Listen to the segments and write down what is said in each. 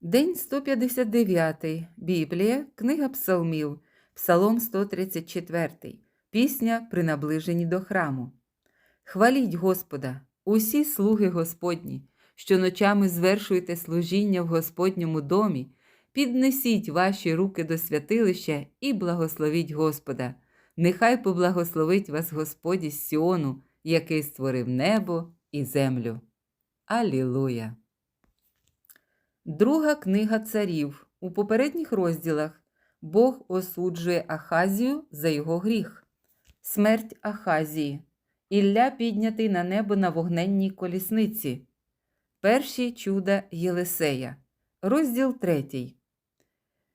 День 159. Біблія, Книга Псалмів, Псалом 134. Пісня при наближенні до храму. Хваліть Господа, усі слуги Господні, що ночами звершуєте служіння в Господньому домі, піднесіть ваші руки до святилища і благословіть Господа. Нехай поблагословить вас Господь із Сіону, який створив небо і землю. Алілуя! Друга книга царів. У попередніх розділах Бог осуджує Ахазію за його гріх. Смерть Ахазії. Ілля піднятий на небо на вогненній колісниці. Перші чуда Єлисея. Розділ 3.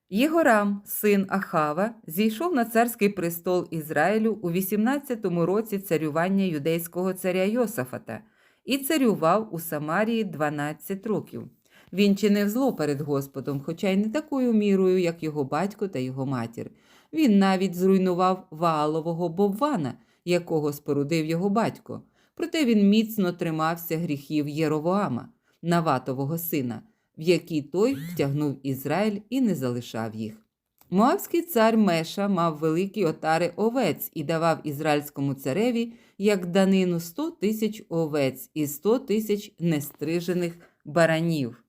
Єгорам, син Ахава, зійшов на царський престол Ізраїлю у 18-му році царювання юдейського царя Йосафата і царював у Самарії 12 років. Він чинив зло перед Господом, хоча й не такою мірою, як його батько та його матір. Він навіть зруйнував Ваалового Боввана, якого спорудив його батько. Проте він міцно тримався гріхів Єровоама, Наватового сина, в які той втягнув Ізраїль і не залишав їх. Моавський цар Меша мав великі отари овець і давав ізраїльському цареві як данину 100 тисяч овець і 100 тисяч нестрижених баранів.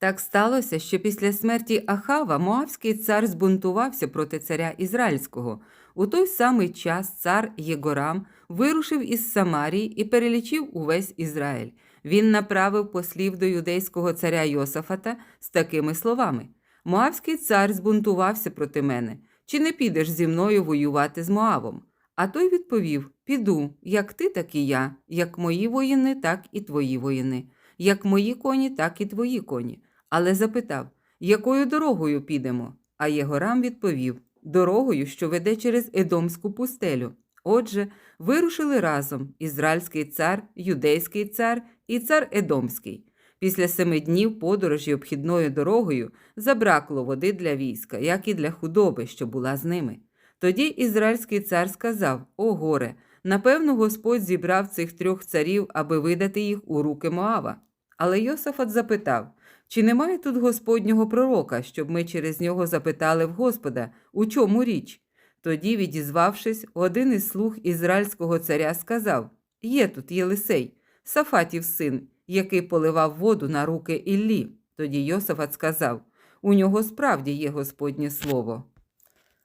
Так сталося, що після смерті Ахава Моавський цар збунтувався проти царя Ізраїльського. У той самий час цар Єгорам вирушив із Самарії і перелічив увесь Ізраїль. Він направив послів до юдейського царя Йосафата з такими словами: Моавський цар збунтувався проти мене. Чи не підеш зі мною воювати з Моавом? А той відповів: Піду, як ти, так і я, як мої воїни, так і твої воїни, як мої коні, так і твої коні але запитав, якою дорогою підемо? А Єгорам відповів дорогою, що веде через Едомську пустелю. Отже, вирушили разом ізраїльський цар, юдейський цар і цар Едомський. Після семи днів подорожі обхідною дорогою забракло води для війська, як і для худоби, що була з ними. Тоді ізраїльський цар сказав: О горе, напевно, Господь зібрав цих трьох царів, аби видати їх у руки Моава. Але Йосафат запитав чи немає тут Господнього пророка, щоб ми через нього запитали в Господа, у чому річ? Тоді, відізвавшись, один із слуг ізраїльського царя сказав: Є тут Єлисей, Сафатів син, який поливав воду на руки Іллі. Тоді Йосафат сказав: У нього справді є Господнє слово.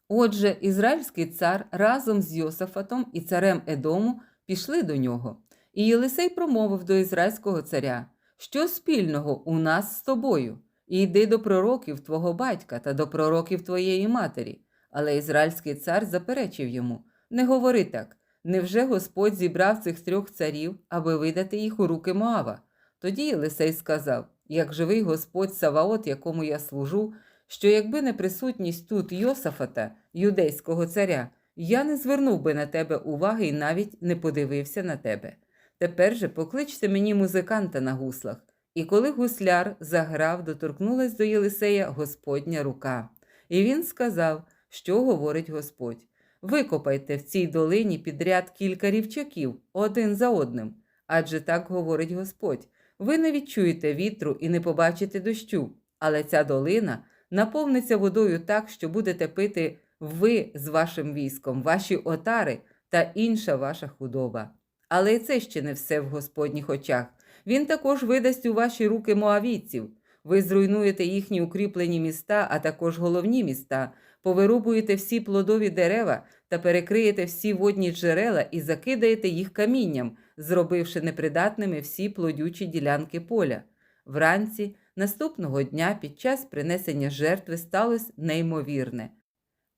Отже, ізраїльський цар разом з Йосафатом і царем Едому пішли до нього. І Єлисей промовив до ізраїльського царя. Що спільного у нас з тобою? І йди до пророків твого батька та до пророків твоєї матері. Але ізраїльський цар заперечив йому Не говори так. Невже Господь зібрав цих трьох царів, аби видати їх у руки Моава? Тоді Єлисей сказав Як живий Господь Саваот, якому я служу, що якби не присутність тут Йосафата, юдейського царя, я не звернув би на тебе уваги і навіть не подивився на тебе. Тепер же покличте мені музиканта на гуслах. І коли гусляр заграв, доторкнулась до Єлисея Господня рука. І він сказав, що говорить Господь. Викопайте в цій долині підряд кілька рівчаків один за одним. Адже так говорить Господь. Ви не відчуєте вітру і не побачите дощу, але ця долина наповниться водою так, що будете пити ви з вашим військом, ваші отари та інша ваша худоба. Але і це ще не все в Господніх очах. Він також видасть у ваші руки моавійців. Ви зруйнуєте їхні укріплені міста, а також головні міста, повирубуєте всі плодові дерева та перекриєте всі водні джерела і закидаєте їх камінням, зробивши непридатними всі плодючі ділянки поля. Вранці наступного дня під час принесення жертви сталося неймовірне.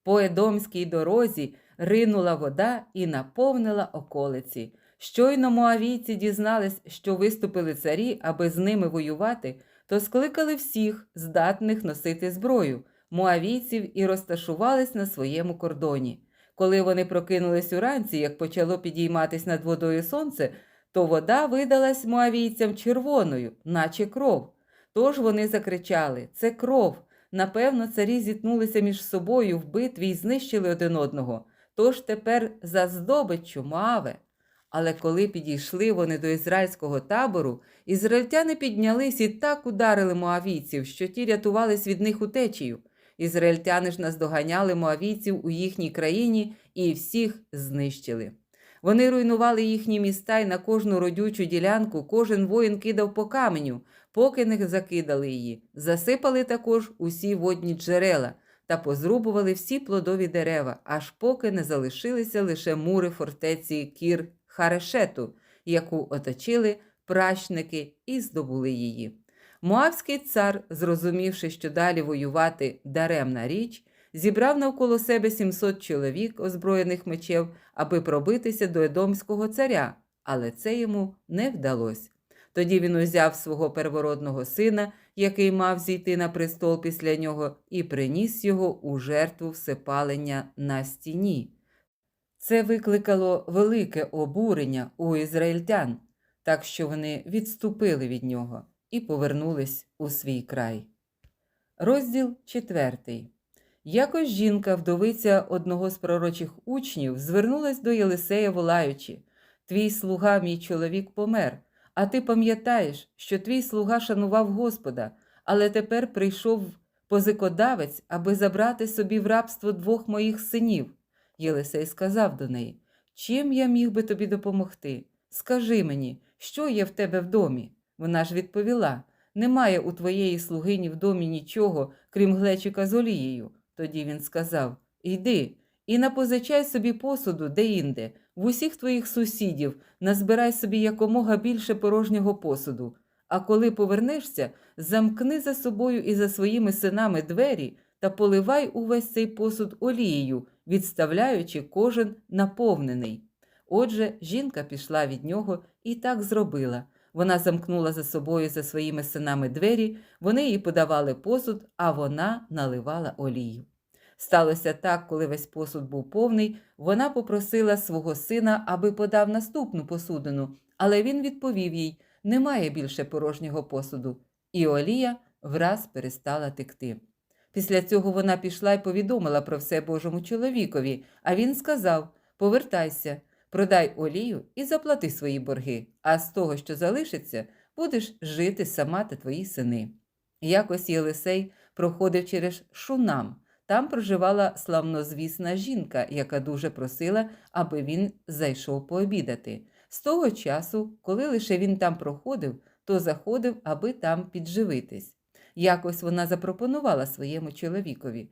По едомській дорозі ринула вода і наповнила околиці. Щойно моавійці дізнались, що виступили царі, аби з ними воювати, то скликали всіх, здатних носити зброю, моавійців і розташувались на своєму кордоні. Коли вони прокинулись уранці, як почало підійматись над водою сонце, то вода видалась моавійцям червоною, наче кров. Тож вони закричали: Це кров. Напевно, царі зіткнулися між собою в битві і знищили один одного. Тож тепер за здобиччю Моаве. Але коли підійшли вони до ізраїльського табору, ізраїльтяни піднялись і так ударили моавійців, що ті рятувались від них утечею. Ізраїльтяни ж наздоганяли моавійців у їхній країні і всіх знищили. Вони руйнували їхні міста і на кожну родючу ділянку кожен воїн кидав по каменю, поки не закидали її. Засипали також усі водні джерела та позрубували всі плодові дерева, аж поки не залишилися лише мури фортеці Кір Харешету, яку оточили пращники і здобули її. Моавський цар, зрозумівши, що далі воювати даремна річ, зібрав навколо себе 700 чоловік, озброєних мечів, аби пробитися до Едомського царя, але це йому не вдалося. Тоді він узяв свого первородного сина, який мав зійти на престол після нього, і приніс його у жертву всепалення на стіні. Це викликало велике обурення у ізраїльтян, так що вони відступили від нього і повернулись у свій край. Розділ четвертий. Якось жінка, вдовиця одного з пророчих учнів, звернулась до Єлисея, волаючи Твій слуга, мій чоловік, помер, а ти пам'ятаєш, що твій слуга шанував Господа, але тепер прийшов позикодавець, аби забрати собі в рабство двох моїх синів. Єлисей сказав до неї Чим я міг би тобі допомогти? Скажи мені, що є в тебе в домі? Вона ж відповіла Немає у твоєї слугині в домі нічого, крім глечика з олією. Тоді він сказав Йди і напозичай собі посуду де-інде, в усіх твоїх сусідів назбирай собі якомога більше порожнього посуду. А коли повернешся, замкни за собою і за своїми синами двері та поливай увесь цей посуд олією, відставляючи кожен наповнений. Отже, жінка пішла від нього і так зробила. Вона замкнула за собою за своїми синами двері, вони їй подавали посуд, а вона наливала олію. Сталося так, коли весь посуд був повний, вона попросила свого сина, аби подав наступну посудину, але він відповів їй немає більше порожнього посуду, і олія враз перестала текти. Після цього вона пішла і повідомила про все Божому чоловікові, а він сказав Повертайся, продай олію і заплати свої борги, а з того, що залишиться, будеш жити сама та твої сини. Якось Єлисей проходив через Шунам. Там проживала славнозвісна жінка, яка дуже просила, аби він зайшов пообідати. З того часу, коли лише він там проходив, то заходив, аби там підживитись. Якось вона запропонувала своєму чоловікові.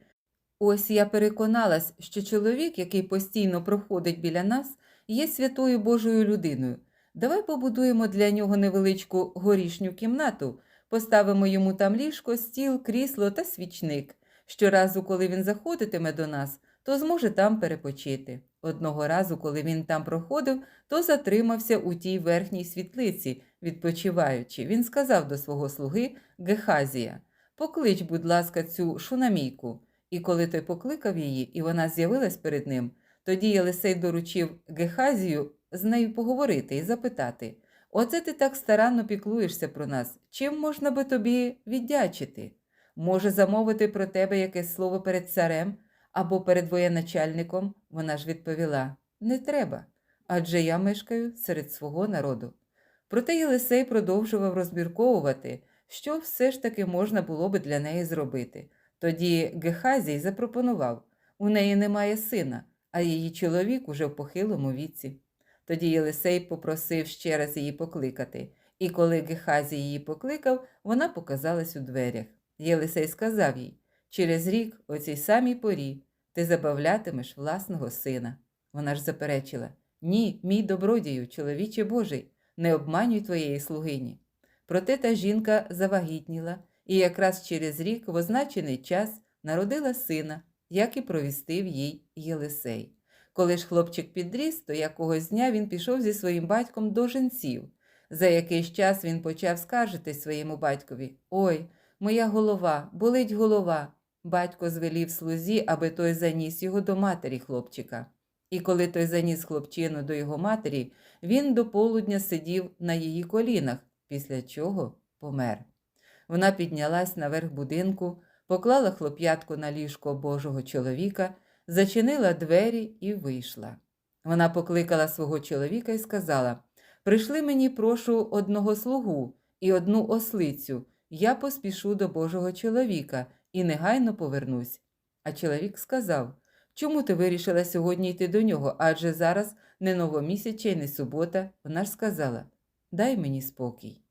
Ось я переконалась, що чоловік, який постійно проходить біля нас, є святою Божою людиною. Давай побудуємо для нього невеличку горішню кімнату, поставимо йому там ліжко, стіл, крісло та свічник. Щоразу, коли він заходитиме до нас, то зможе там перепочити. Одного разу, коли він там проходив, то затримався у тій верхній світлиці, відпочиваючи. Він сказав до свого слуги Гехазія Поклич, будь ласка, цю шунамійку. І коли той покликав її, і вона з'явилась перед ним, тоді Єлисей доручив Гехазію з нею поговорити і запитати Оце ти так старанно піклуєшся про нас. Чим можна би тобі віддячити? Може замовити про тебе якесь слово перед царем або перед воєначальником? Вона ж відповіла Не треба, адже я мешкаю серед свого народу. Проте Єлисей продовжував розмірковувати, що все ж таки можна було би для неї зробити. Тоді Гехазій запропонував у неї немає сина, а її чоловік уже в похилому віці. Тоді Єлисей попросив ще раз її покликати, і коли Гехазій її покликав, вона показалась у дверях. Єлисей сказав їй через рік, о цій самій порі, ти забавлятимеш власного сина. Вона ж заперечила Ні, мій добродію, чоловіче Божий, не обманюй твоєї слугині. Проте та жінка завагітніла і якраз через рік в означений час народила сина, як і провістив їй Єлисей. Коли ж хлопчик підріс, то якогось дня він пішов зі своїм батьком до женців. За якийсь час він почав скаржитись своєму батькові Ой, моя голова, болить голова. Батько звелів слузі, аби той заніс його до матері хлопчика. І коли той заніс хлопчину до його матері, він до полудня сидів на її колінах, після чого помер. Вона піднялась наверх будинку, поклала хлоп'ятку на ліжко Божого чоловіка, зачинила двері і вийшла. Вона покликала свого чоловіка і сказала: Прийшли мені, прошу, одного слугу і одну ослицю. Я поспішу до Божого чоловіка і негайно повернусь. А чоловік сказав: Чому ти вирішила сьогодні йти до нього? Адже зараз не новомісяча і не субота. Вона ж сказала: Дай мені спокій.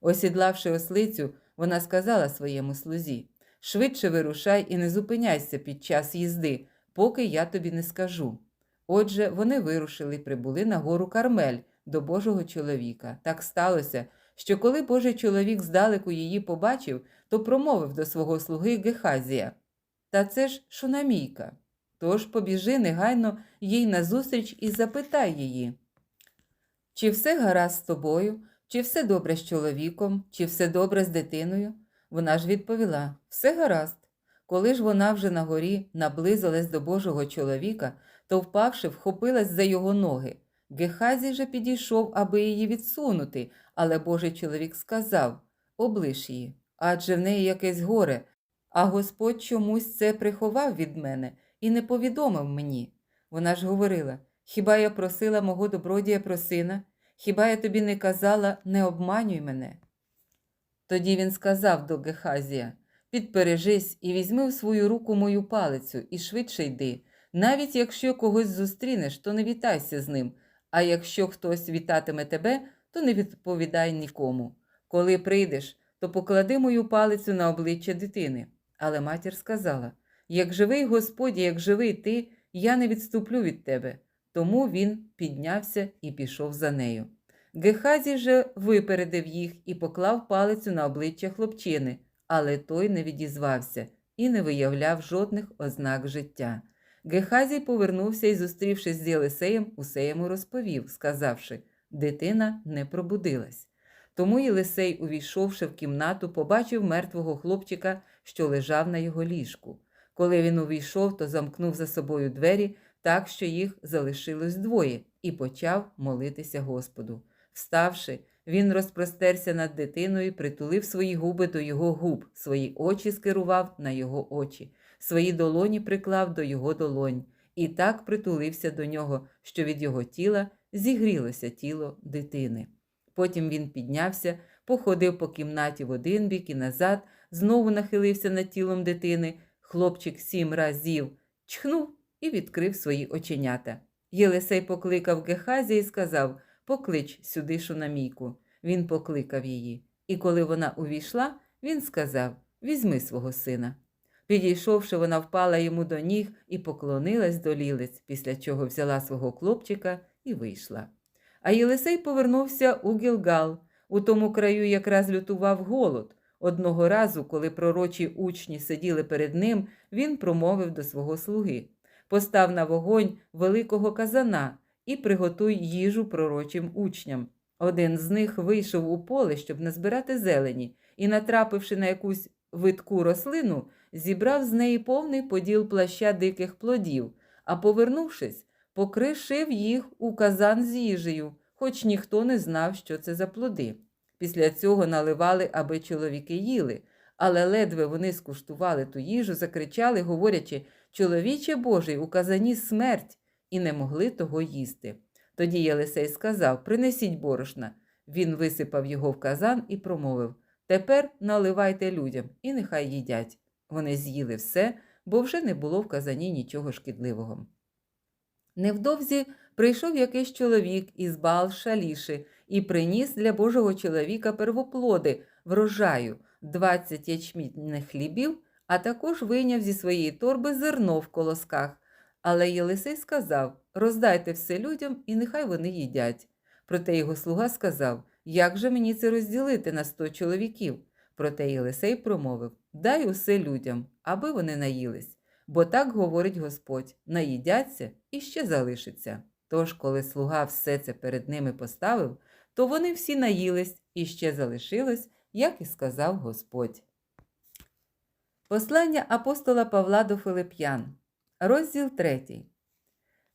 Осідлавши ослицю, вона сказала своєму слузі: Швидше вирушай і не зупиняйся під час їзди, поки я тобі не скажу. Отже, вони вирушили і прибули на гору Кармель до Божого чоловіка. Так сталося, що коли Божий чоловік здалеку її побачив, то промовив до свого слуги Гехазія: Та це ж шунамійка. Тож побіжи негайно їй назустріч і запитай її, чи все гаразд з тобою, чи все добре з чоловіком, чи все добре з дитиною? Вона ж відповіла: Все гаразд. Коли ж вона вже на горі наблизилась до Божого чоловіка, то, впавши, вхопилась за його ноги. Гехазій же підійшов, аби її відсунути, але Божий чоловік сказав облиш її, адже в неї якесь горе, а Господь чомусь це приховав від мене і не повідомив мені. Вона ж говорила: Хіба я просила мого добродія про сина? Хіба я тобі не казала, не обманюй мене? Тоді він сказав до Гехазія Підпережись і візьми в свою руку мою палицю і швидше йди. Навіть якщо когось зустрінеш, то не вітайся з ним, а якщо хтось вітатиме тебе, то не відповідай нікому. Коли прийдеш, то поклади мою палицю на обличчя дитини. Але матір сказала: Як живий Господь, як живий ти, я не відступлю від тебе. Тому він піднявся і пішов за нею. Гехазій же випередив їх і поклав палицю на обличчя хлопчини, але той не відізвався і не виявляв жодних ознак життя. Гехазій повернувся і, зустрівшись з Єлисеєм, усе йому розповів, сказавши дитина не пробудилась. Тому Єлисей, увійшовши в кімнату, побачив мертвого хлопчика, що лежав на його ліжку. Коли він увійшов, то замкнув за собою двері так, що їх залишилось двоє, і почав молитися Господу. Вставши, він розпростерся над дитиною, притулив свої губи до його губ, свої очі скерував на його очі, свої долоні приклав до його долонь, і так притулився до нього, що від його тіла зігрілося тіло дитини. Потім він піднявся, походив по кімнаті в один бік і назад, знову нахилився над тілом дитини. Хлопчик сім разів чхнув і відкрив свої оченята. Єлисей покликав Гехазі і сказав Поклич сюди шунамійку. Він покликав її. І коли вона увійшла, він сказав Візьми свого сина. Підійшовши, вона впала йому до ніг і поклонилась до лілиць, після чого взяла свого хлопчика і вийшла. А Єлисей повернувся у Гілгал. У тому краю якраз лютував голод. Одного разу, коли пророчі учні сиділи перед ним, він промовив до свого слуги Постав на вогонь великого казана і приготуй їжу пророчим учням. Один з них вийшов у поле, щоб назбирати зелені, і, натрапивши на якусь видку рослину, зібрав з неї повний поділ плаща диких плодів, а повернувшись, покришив їх у казан з їжею, хоч ніхто не знав, що це за плоди. Після цього наливали, аби чоловіки їли, але ледве вони скуштували ту їжу, закричали, говорячи Чоловіче Божий, у казані смерть, і не могли того їсти. Тоді Єлисей сказав Принесіть борошна. Він висипав його в казан і промовив Тепер наливайте людям, і нехай їдять. Вони з'їли все, бо вже не було в казані нічого шкідливого. Невдовзі прийшов якийсь чоловік із бал шаліши і приніс для Божого чоловіка первоплоди врожаю, 20 ячмінних хлібів, а також вийняв зі своєї торби зерно в колосках. Але Єлисей сказав роздайте все людям, і нехай вони їдять. Проте його слуга сказав Як же мені це розділити на сто чоловіків? Проте Єлисей промовив Дай усе людям, аби вони наїлись. Бо так говорить Господь наїдяться і ще залишиться. Тож, коли слуга все це перед ними поставив, то вони всі наїлись і ще залишилось, як і сказав Господь. Послання апостола Павла до Филип'ян, розділ 3.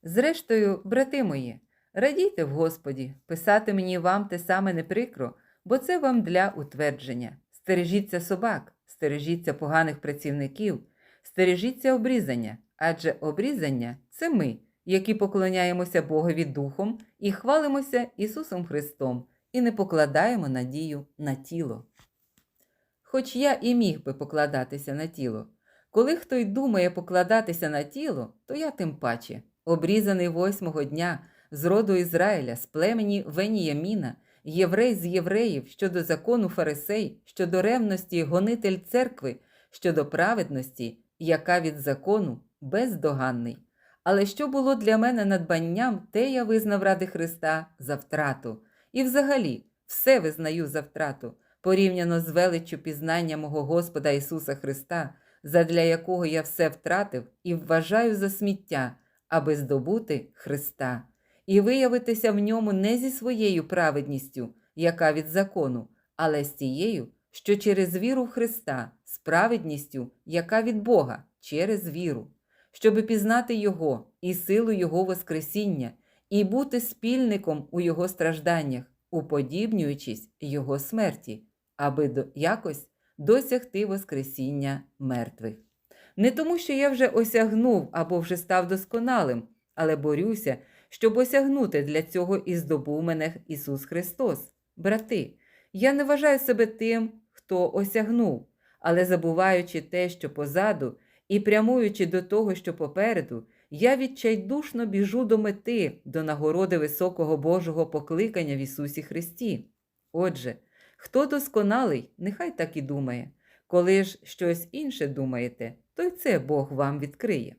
Зрештою, брати мої, радійте в Господі, писати мені вам те саме не прикро, бо це вам для утвердження. Стережіться собак, стережіться поганих працівників, стережіться обрізання, адже обрізання це ми, які поклоняємося Богові Духом і хвалимося Ісусом Христом, і не покладаємо надію на тіло. Хоч я і міг би покладатися на тіло. Коли хто й думає покладатися на тіло, то я тим паче, обрізаний восьмого дня з роду Ізраїля, з племені Веніяміна, єврей з євреїв, щодо закону фарисей, щодо ревності гонитель церкви, щодо праведності, яка від закону бездоганний. Але що було для мене надбанням, те я визнав ради Христа за втрату. І взагалі все визнаю за втрату, порівняно з величчю пізнання мого Господа Ісуса Христа, задля якого я все втратив і вважаю за сміття, аби здобути Христа, і виявитися в ньому не зі своєю праведністю, яка від закону, але з тією, що через віру в Христа, з праведністю, яка від Бога, через віру, щоби пізнати Його і силу Його Воскресіння, і бути спільником у Його стражданнях, уподібнюючись Його смерті, аби якось досягти Воскресіння мертвих. Не тому, що я вже осягнув або вже став досконалим, але борюся, щоб осягнути для цього і здобув мене Ісус Христос. Брати, я не вважаю себе тим, хто осягнув, але забуваючи те, що позаду, і прямуючи до того, що попереду, я відчайдушно біжу до мети, до нагороди високого Божого покликання в Ісусі Христі. Отже, хто досконалий, нехай так і думає. Коли ж щось інше думаєте, то й це Бог вам відкриє.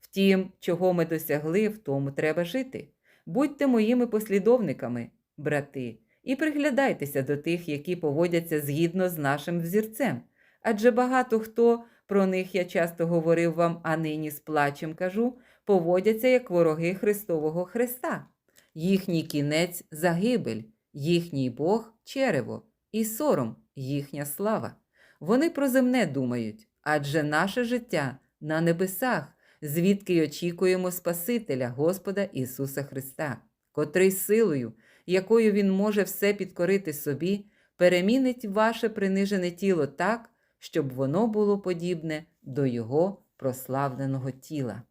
Втім, чого ми досягли, в тому треба жити. Будьте моїми послідовниками, брати, і приглядайтеся до тих, які поводяться згідно з нашим взірцем. Адже багато хто, про них я часто говорив вам, а нині з плачем кажу, поводяться як вороги Христового Христа. Їхній кінець загибель, їхній Бог черево, і сором їхня слава. Вони про земне думають, адже наше життя на небесах, звідки й очікуємо Спасителя Господа Ісуса Христа, котрий силою, якою Він може все підкорити собі, перемінить ваше принижене тіло так, щоб воно було подібне до Його прославленого тіла.